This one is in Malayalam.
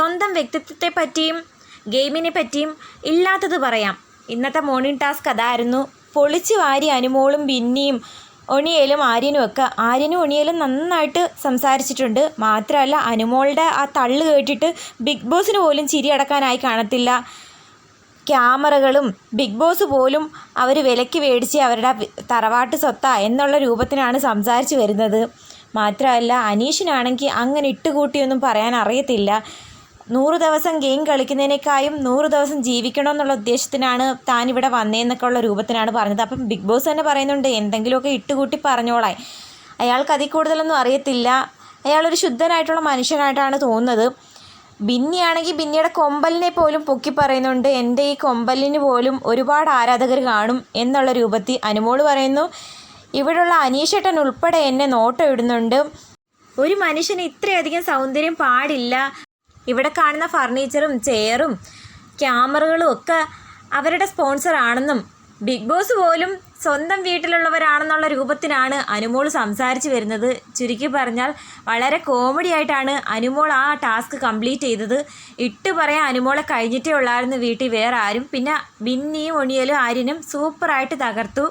സ്വന്തം വ്യക്തിത്വത്തെ പറ്റിയും ഗെയിമിനെ പറ്റിയും ഇല്ലാത്തത് പറയാം. ഇന്നത്തെ മോർണിംഗ് ടാസ്ക് അതായിരുന്നു പൊളിച്ച് വാരി അനുമോളും ബിന്നിയും ഒണിയലും ആര്യനും ഒക്കെ. ആര്യനും ഒണിയലും നന്നായിട്ട് സംസാരിച്ചിട്ടുണ്ട്. മാത്രമല്ല അനുമോളുടെ ആ തള്ളു കേട്ടിട്ട് ബിഗ് ബോസിന് പോലും ചിരി അടക്കാനായി കാണത്തില്ല. ക്യാമറകളും ബിഗ് ബോസ് പോലും അവർ വിലയ്ക്ക് മേടിച്ച് അവരുടെ തറവാട്ട് സ്വത്ത എന്നുള്ള രൂപത്തിനാണ് സംസാരിച്ച് വരുന്നത്. മാത്രമല്ല അനീഷിനാണെങ്കിൽ അങ്ങനെ ഇട്ടുകൂട്ടിയൊന്നും പറയാൻ അറിയത്തില്ല. നൂറ് ദിവസം ഗെയിം കളിക്കുന്നതിനേക്കായും നൂറ് ദിവസം ജീവിക്കണമെന്നുള്ള ഉദ്ദേശത്തിനാണ് താൻ ഇവിടെ വന്നേന്നൊക്കെ ഉള്ള രൂപത്തിനാണ് പറഞ്ഞത്. അപ്പം ബിഗ് ബോസ് തന്നെ പറയുന്നുണ്ട് എന്തെങ്കിലുമൊക്കെ ഇട്ടുകൂട്ടി പറഞ്ഞോളായി അയാൾക്ക് അതിൽ കൂടുതലൊന്നും അറിയത്തില്ല. അയാളൊരു ശുദ്ധനായിട്ടുള്ള മനുഷ്യനായിട്ടാണ് തോന്നുന്നത്. ബിന്നിയാണെങ്കിൽ ബിന്നിയുടെ കൊമ്പലിനെ പോലും പൊക്കി പറയുന്നുണ്ട് എന്റെ ഈ കൊമ്പലിന് പോലും ഒരുപാട് ആരാധകർ കാണും എന്നുള്ള രൂപത്തിൽ അനുമോൾ പറയുന്നു. ഇവിടെയുള്ള അനീഷേട്ടൻ ഉൾപ്പെടെ എന്നെ നോട്ടം ഇടുന്നുണ്ട് ഒരു മനുഷ്യന് ഇത്രയധികം സൗന്ദര്യം പാടില്ല. ഇവിടെ കാണുന്ന ഫർണിച്ചറും ചെയറും ക്യാമറകളും ഒക്കെ അവരുടെ സ്പോൺസർ ആണെന്നും ബിഗ് ബോസ് പോലും സ്വന്തം വീട്ടിലുള്ളവരാണെന്നുള്ള രൂപത്തിനാണ് അനുമോൾ സംസാരിച്ച് വരുന്നത്. ചുരുക്കി പറഞ്ഞാൽ വളരെ കോമഡി ആയിട്ടാണ് അനുമോൾ ആ ടാസ്ക് കംപ്ലീറ്റ് ചെയ്തത്. ഇട്ട് പറയാൻ അനുമോളെ കഴിഞ്ഞിട്ടേ ഉള്ളായിരുന്നു വീട്ടിൽ വേറെ ആരും. പിന്നെ ബിന്നിയും ഒണിയലും ആര്യനും സൂപ്പറായിട്ട് തകർത്തു.